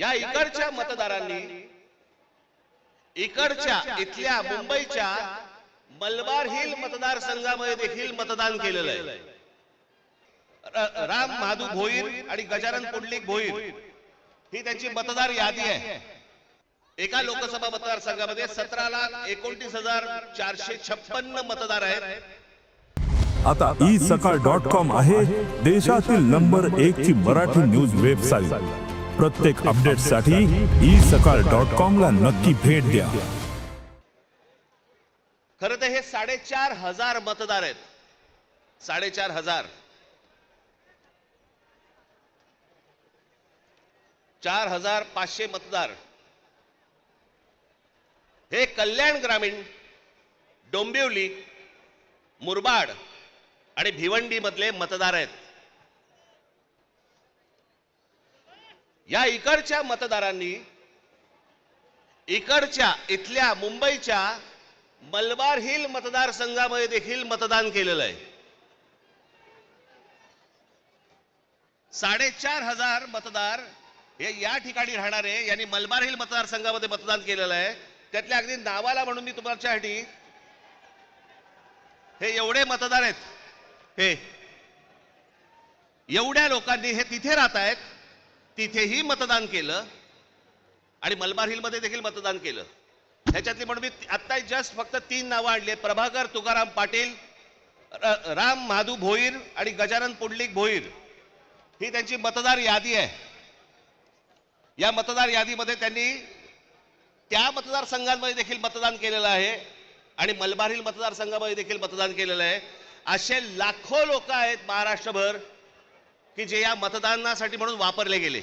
या इकडच्या मतदारांनी इकडच्या इथल्या मुंबईच्या मलबार हिल मतदारसंघामध्ये देखील मतदान केलेलं आहे. राम महादू भोईर आणि गजानन पुंडलिक भोईर ही त्यांची मतदार यादी आहे. एका लोकसभा मतदारसंघामध्ये सतरा लाख एकोणतीस हजार चारशे छप्पन्न मतदार आहेत. आता ई सकाळ डॉट कॉम आहे देशातील नंबर एक ची मराठी न्यूज वेबसाईट. प्रत्येक अपडेटसाठी ई सकाळ डॉट कॉम ला नक्की भेट द्या. खर तर हे साडेचार हजार मतदार आहेत. साडेचार हजार. चार हजार पाचशे मतदार. हे कल्याण ग्रामीण डोंबिवली मुरबाड आणि भिवंडी मधले मतदार आहेत. या इकडच्या मतदारांनी इकडच्या इथल्या मुंबईच्या मलबार हिल मतदारसंघामध्ये देखील मतदान केलेलं आहे. साडेचार हजार मतदार हे या ठिकाणी राहणारे यांनी मलबार हिल मतदारसंघामध्ये मतदान केलेलं आहे. त्यातल्या अगदी नावाला म्हणून मी तुमच्यासाठी हे एवढे मतदार आहेत. हे एवढ्या लोकांनी हे तिथे राहत आहेत तिथेही मतदान केलं आणि मलबार हिलमध्ये देखील मतदान केलं. ह्याच्यातली म्हणून मी आत्ता जस्ट फक्त तीन नावं आणली आहेत. प्रभाकर तुकाराम पाटील राम महादू भोईर आणि गजानन पुंडलिक भोईर. ही त्यांची मतदार यादी आहे. या मतदार यादीमध्ये त्यांनी त्या मतदारसंघांमध्ये देखील मतदान केलेलं आहे आणि मलबारील मतदारसंघामध्ये देखील मतदान केलेलं आहे. असे लाखो लोक आहेत महाराष्ट्रभर. की जे या मतदानासाठी म्हणून वापरले गेले.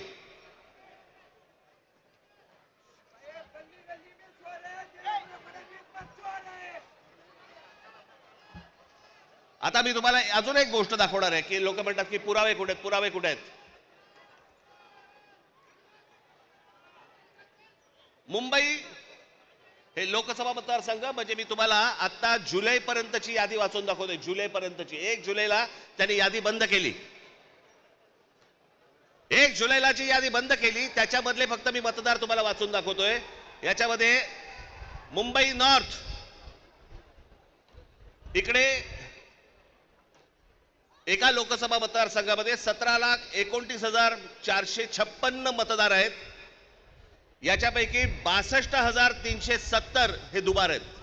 आता मी तुम्हाला अजून एक गोष्ट दाखवणार आहे की लोक म्हणतात की पुरावे कुठे आहेत पुरावे कुठे आहेत? मुंबई हे लोकसभा मतदारसंघ म्हणजे मी तुम्हाला आता जुलै पर्यंतची यादी वाचून दाखवतोय. जुलै पर्यंतची एक जुलैला त्यांनी यादी बंद केली. एक जुलैला जी यादी बंद केली. त्याच्यामधले फक्त मी मतदार तुम्हाला वाचून दाखवतोय. याच्यामध्ये मुंबई नॉर्थ. इकडे एका लोकसभा मतदारसंघामध्ये सतरा लाख एकोणतीस हजार चारशे छप्पन्न मतदार आहेत. याच्यापैकी बासष्ट हजार तीनशे सत्तर हे दुबार आहेत.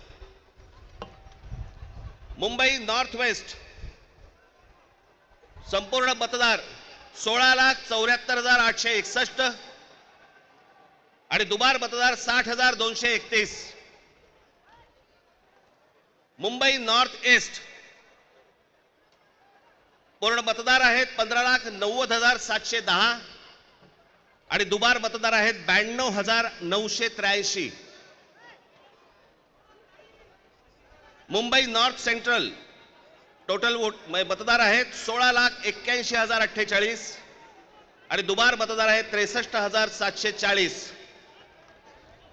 मुंबई नॉर्थ वेस्ट संपूर्ण मतदार सोळा लाख चौऱ्याहत्तर हजार आठशे एकसष्ट आणि दुबार मतदार साठ हजार दोनशे एकतीस. Mumbai north east. पूर्ण मतदार आहेत पंधरा लाख नव्वद हजार सातशे दहा आणि दुबार मतदार आहेत ब्याण्णव हजार नऊशे त्र्याऐंशी. Mumbai north central. Total vote मतदार आहेत सोळा लाख एक्क्याऐंशी हजार अठ्ठेचाळीस आणि दुबार मतदार आहेत त्रेसष्ट हजार सातशे चाळीस.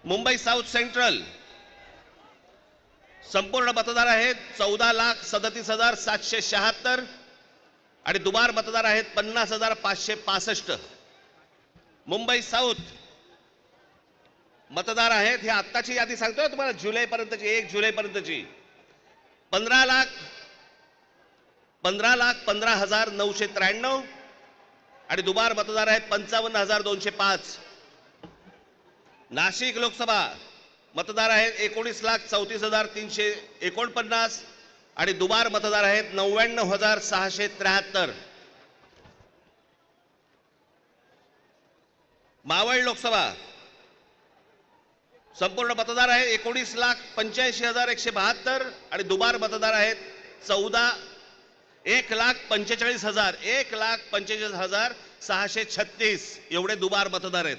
मुंबई साऊथ सेंट्रल संपूर्ण मतदार आहेत चौदा लाख सदतीस हजार सातशे शहात्तर आणि दुबार मतदार आहेत पन्नास हजार पाचशे पासष्ट. मुंबई साऊथ मतदार आहेत हे आत्ताची यादी सांगतोय तुम्हाला जुलैपर्यंतची एक जुलैपर्यंतची. पंधरा लाख पंधरा लाख पंधरा हजार नऊशे त्र्याण्णव आणि दुबार मतदार आहेत पंचावन्न हजार दोनशे पाच. नाशिक लोकसभा मतदार आहेत एकोणीस लाख चौतीस हजार तीनशे एकोणपन्नास आणि दुबार मतदार आहेत नव्याण्णव हजार सहाशे त्र्याहत्तर. मावळ लोकसभा संपूर्ण मतदार आहेत एकोणीस लाख पंच्याऐंशी हजार एकशे बहात्तर आणि दुबार मतदार आहेत चौदा एक लाख पंचेचाळीस हजार एक लाख पंचेचाळीस हजार सहाशे छत्तीस एवढे दुबार मतदार आहेत.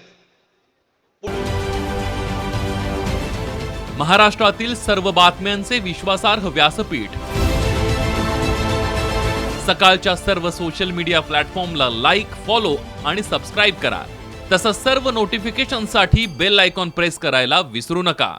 महाराष्ट्रातील सर्व बातम्यांचे विश्वासार्ह व्यासपीठ. सकाळच्या सर्व सोशल मीडिया प्लॅटफॉर्मला लाईक फॉलो आणि सबस्क्राईब करा. तसंच सर्व नोटिफिकेशनसाठी बेल आयकॉन प्रेस करायला विसरू नका.